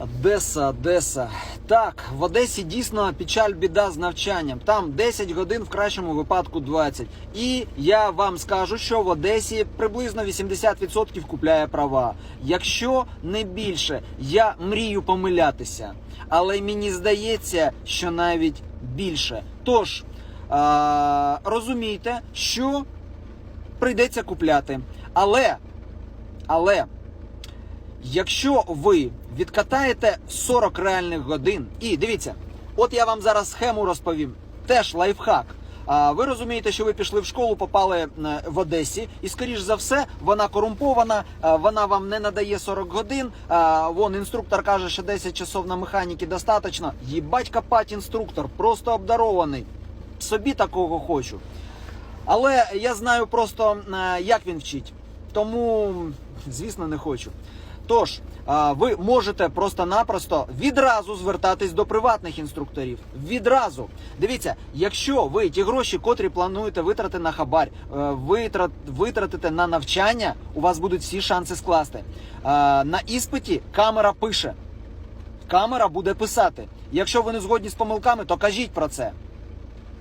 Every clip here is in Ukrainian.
Одеса, Одеса. Так, в Одесі дійсно печаль біда з навчанням. Там 10 годин, в кращому випадку 20. І я вам скажу, що в Одесі приблизно 80% купляє права. Якщо не більше, я мрію помилятися. Але мені здається, що навіть більше. Тож, а, розумійте, що прийдеться купляти. Але, але. Якщо ви відкатаєте 40 реальних годин, і дивіться, от я вам зараз схему розповім, теж лайфхак. А ви розумієте, що ви пішли в школу, попали е, в Одесі, і скоріш за все вона корумпована, е, вона вам не надає 40 годин. Вон інструктор каже, що 10 часов на механіки достатньо. Їбать копать інструктор, просто обдарований. Собі такого хочу. Але я знаю просто, е, як він вчить. Тому, звісно, не хочу. Тож, ви можете просто-напросто відразу звертатись до приватних інструкторів. Відразу. Дивіться, якщо ви ті гроші, котрі плануєте витратити на хабар, е, витрат, витратите на навчання, у вас будуть всі шанси скласти. На іспиті камера пише. Камера буде писати. Якщо ви не згодні з помилками, то кажіть про це.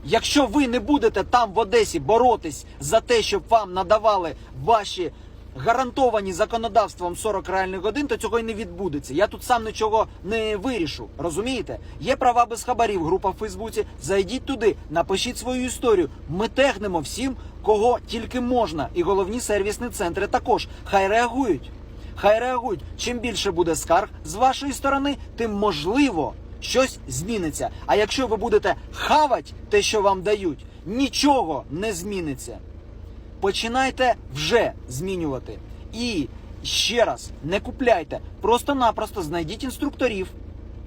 Якщо ви не будете там в Одесі боротись за те, щоб вам надавали ваші гарантовані законодавством 40 реальних годин, то цього й не відбудеться. Я тут сам нічого не вирішу. Розумієте? Є права без хабарів. Група в Фейсбуці. Зайдіть туди, напишіть свою історію. Ми технемо всім, кого тільки можна. І головні сервісні центри також. Хай реагують. Хай реагують. Чим більше буде скарг з вашої сторони, тим можливо щось зміниться. А якщо ви будете хавать те, що вам дають, нічого не зміниться. Починайте вже змінювати. І ще раз не купляйте. Просто-напросто знайдіть інструкторів,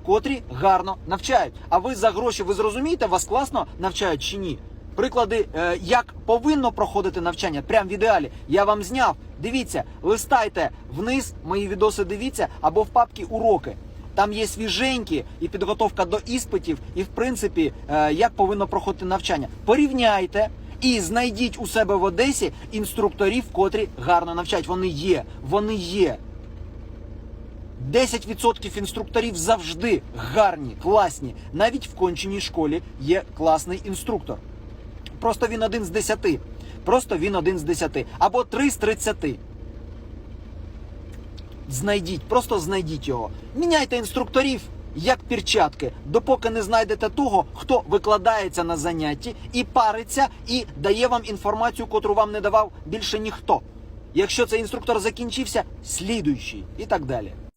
котрі гарно навчають. А ви за гроші ви зрозумієте, вас класно навчають чи ні? Приклади, е, як повинно проходити навчання, прям в ідеалі. Я вам зняв. Дивіться, листайте вниз, мої відоси дивіться, або в папці уроки. Там є свіженькі і підготовка до іспитів, і в принципі, е, як повинно проходити навчання. Порівняйте і знайдіть у себе в Одесі інструкторів, котрі гарно навчають. Вони є, вони є. 10% інструкторів завжди гарні, класні. Навіть в конченій школі є класний інструктор. Просто він один з 10. Просто він один з 10. Або 3 з 30. Знайдіть, просто знайдіть його. Міняйте інструкторів як перчатки, допоки не знайдете того, хто викладається на занятті і париться, і дає вам інформацію, котру вам не давав більше ніхто. Якщо цей інструктор закінчився, слідуючий і так далі.